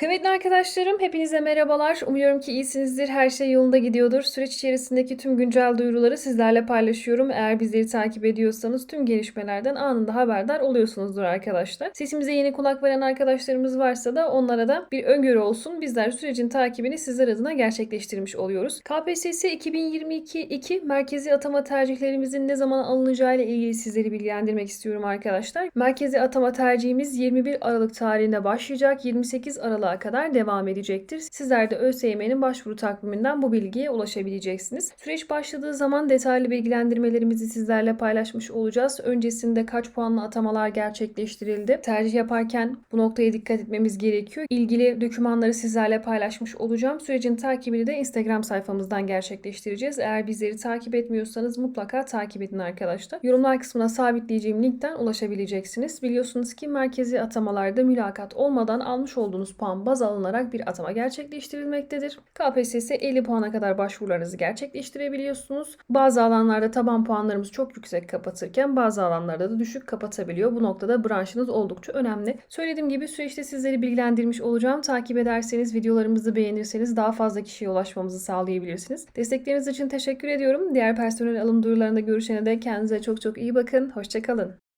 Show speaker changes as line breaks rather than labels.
Kıymetli arkadaşlarım, hepinize merhabalar. Umuyorum ki iyisinizdir, her şey yolunda gidiyordur. Süreç içerisindeki tüm güncel duyuruları sizlerle paylaşıyorum. Eğer bizleri takip ediyorsanız tüm gelişmelerden anında haberdar oluyorsunuzdur arkadaşlar. Sesimize yeni kulak veren arkadaşlarımız varsa da onlara da bir öngörü olsun. Bizler sürecin takibini sizler adına gerçekleştirmiş oluyoruz. KPSS 2022-2 merkezi atama tercihlerimizin ne zaman alınacağı ile ilgili sizleri bilgilendirmek istiyorum arkadaşlar. Merkezi atama tercihimiz 21 Aralık tarihinde başlayacak. 28 Aralık'a kadar devam edecektir. Sizler de ÖSYM'nin başvuru takviminden bu bilgiye ulaşabileceksiniz. Süreç başladığı zaman detaylı bilgilendirmelerimizi sizlerle paylaşmış olacağız. Öncesinde kaç puanlı atamalar gerçekleştirildi? Tercih yaparken bu noktaya dikkat etmemiz gerekiyor. İlgili dokümanları sizlerle paylaşmış olacağım. Sürecin takibini de Instagram sayfamızdan gerçekleştireceğiz. Eğer bizleri takip etmiyorsanız mutlaka takip edin arkadaşlar. Yorumlar kısmına sabitleyeceğim linkten ulaşabileceksiniz. Biliyorsunuz ki merkezi atamalarda mülakat olmadan almış olduğunuz puan baz alınarak bir atama gerçekleştirilmektedir. KPSS 50 puana kadar başvurularınızı gerçekleştirebiliyorsunuz. Bazı alanlarda taban puanlarımız çok yüksek kapatırken bazı alanlarda da düşük kapatabiliyor. Bu noktada branşınız oldukça önemli. Söylediğim gibi süreçte sizleri bilgilendirmiş olacağım. Takip ederseniz, videolarımızı beğenirseniz daha fazla kişiye ulaşmamızı sağlayabilirsiniz. Destekleriniz için teşekkür ediyorum. Diğer personel alım duyurularında görüşene de kendinize çok çok iyi bakın. Hoşçakalın.